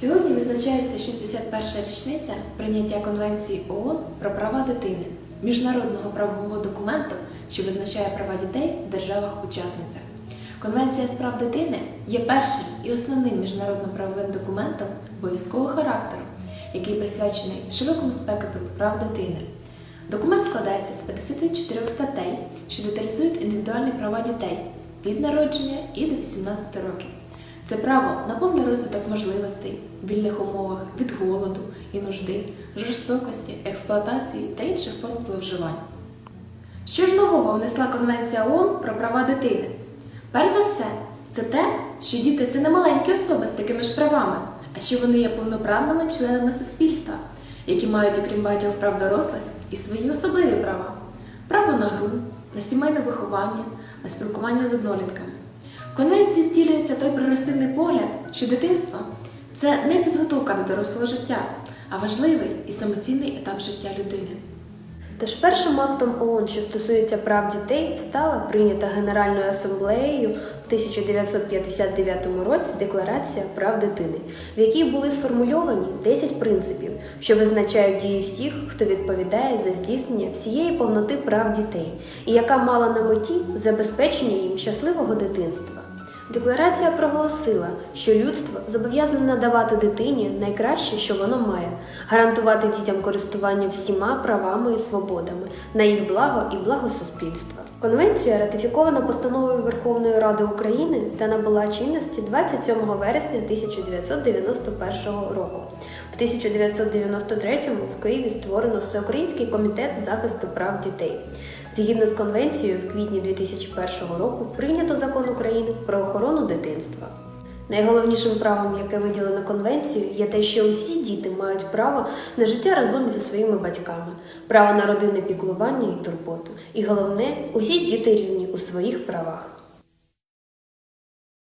Сьогодні визначається 61-ша річниця прийняття Конвенції ООН про права дитини, міжнародного правового документу, що визначає права дітей в державах-учасницях. Конвенція з прав дитини є першим і основним міжнародно-правовим документом обов'язкового характеру, який присвячений широкому спектру прав дитини. Документ складається з 54 статей, що деталізують індивідуальні права дітей від народження і до 18 років. Це право на повний розвиток можливостей, вільних умовах від голоду і нужди, жорстокості, експлуатації та інших форм зловживань. Що ж нового внесла Конвенція ООН про права дитини? Перш за все, це те, що діти це не маленькі особи з такими ж правами, а що вони є повноправними членами суспільства, які мають, окрім багатьох прав дорослих, і свої особливі права: право на гру, на сімейне виховання, на спілкування з однолітками. Конвенції втілюється той прогресивний погляд, що дитинство це не підготовка до дорослого життя, а важливий і самоцінний етап життя людини. Тож першим актом ООН, що стосується прав дітей, стала прийнята Генеральною асамблеєю в 1959 році Декларація прав дитини, в якій були сформульовані 10 принципів, що визначають дії всіх, хто відповідає за здійснення всієї повноти прав дітей, і яка мала на меті забезпечення їм щасливого дитинства. Декларація проголосила, що людство зобов'язане надавати дитині найкраще, що воно має, гарантувати дітям користування всіма правами і свободами на їх благо і благо суспільства. Конвенція ратифікована постановою Верховної Ради України та набула чинності 27 вересня 1991 року. В 1993 в Києві створено Всеукраїнський комітет захисту прав дітей. Згідно з конвенцією, в квітні 2001 року прийнято закон України про охорону дитинства. Найголовнішим правом, яке виділено конвенцією, є те, що усі діти мають право на життя разом зі своїми батьками, право на родинне піклування і турботу. І головне, усі діти рівні у своїх правах.